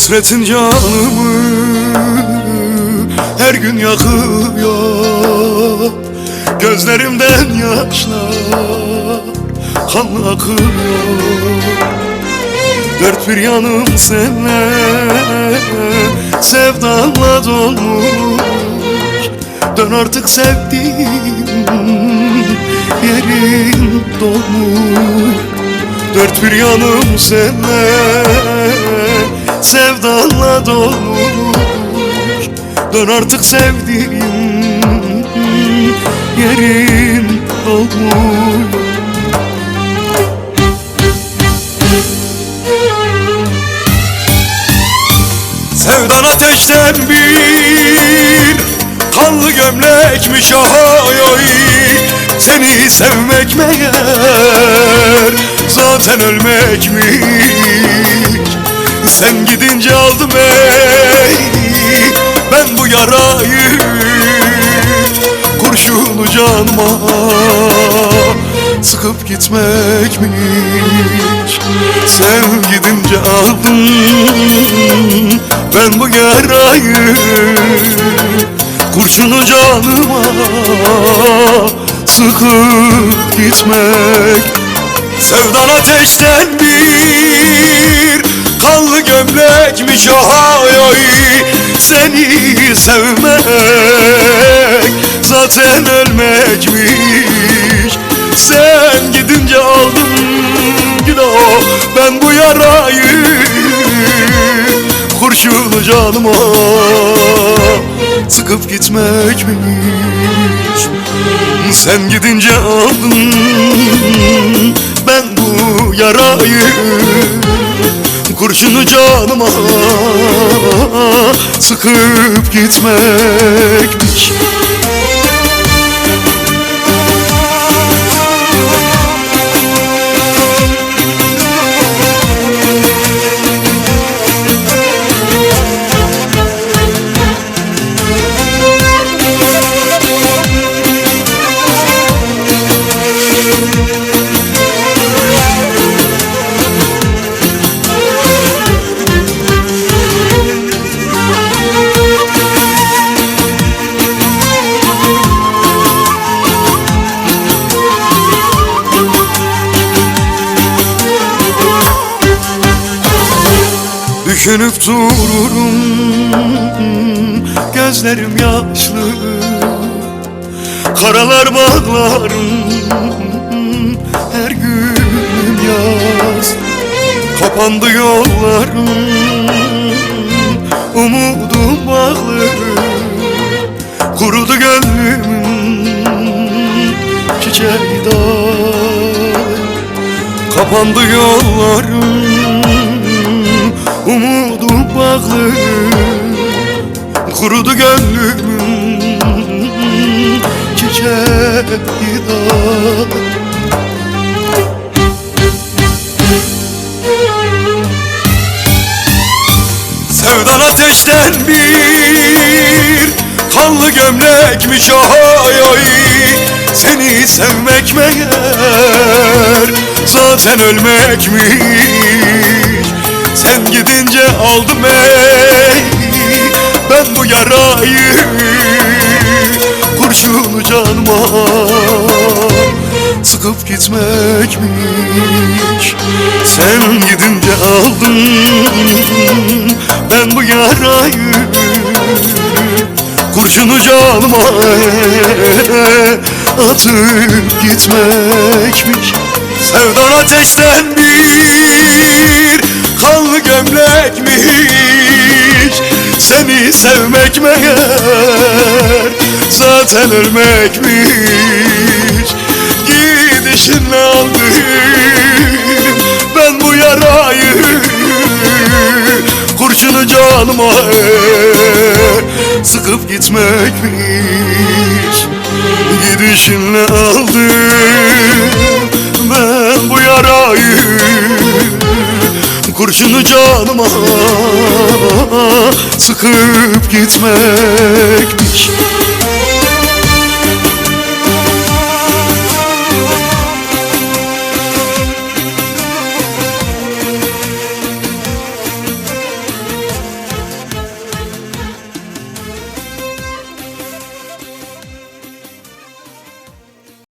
Hasretin canımı her gün yakıyor Gözlerimden yaşlar kanla akıyor Dört bir yanım senle sevdanla dolmuş. Dön artık sevdiğim yerin dolmuş. Dört bir yanım senle sevdanla dolmuş. Dön artık sevdiğim yerin dolmuş. Sevdan ateşten bir kanlı gömlekmiş oy oy. Seni sevmek meğer zaten ölmekmiş Sen gidince aldım ey ben bu yarayı. Kurşunu canıma sıkıp gitmekmiş. Sen gidince aldım ben bu yarayı. Kurşunu canıma sıkıp gitmek. Sevdan ateşten bir kanlı gömlekmiş oy oy Seni sevmek. Zaten ölmekmiş. Sen gidince aldım gilo ben bu yarayı. Kurşunu canıma sıkıp gitmekmiş. Sen gidince aldım ben bu yarayı Kurşunu canıma. Sıkıp gitmekmiş Düşünüp dururum Gözlerim yaşlı Karalar bağlarım Her gün yaz. Kapandı yollarım Umudum bağlı Kurudu gönlümün Çiçeği dal Kapandı yollarım Umudum bağlı Kurudu gönlümün Çiçeği dal Sevdan ateşten bir Kanlı gömlekmiş oy oy. Seni sevmek meğer Zaten ölmekmiş Sen gidince aldım ey? Ben bu yarayı Kurşunu canıma Sıkıp gitmekmiş. Sen gidince aldım Ben bu yarayı Kurşunu canıma Atıp gitmekmiş. Sevdan ateşten bir Kanlı gömlekmiş Seni sevmek meğer Zaten ölmekmiş Gidişinle aldım Ben bu yarayı Kurşunu canıma Sıkıp gitmekmiş Gidişinle aldım Ben bu yarayı Kurşunu canıma. Sıkıp gitmekmiş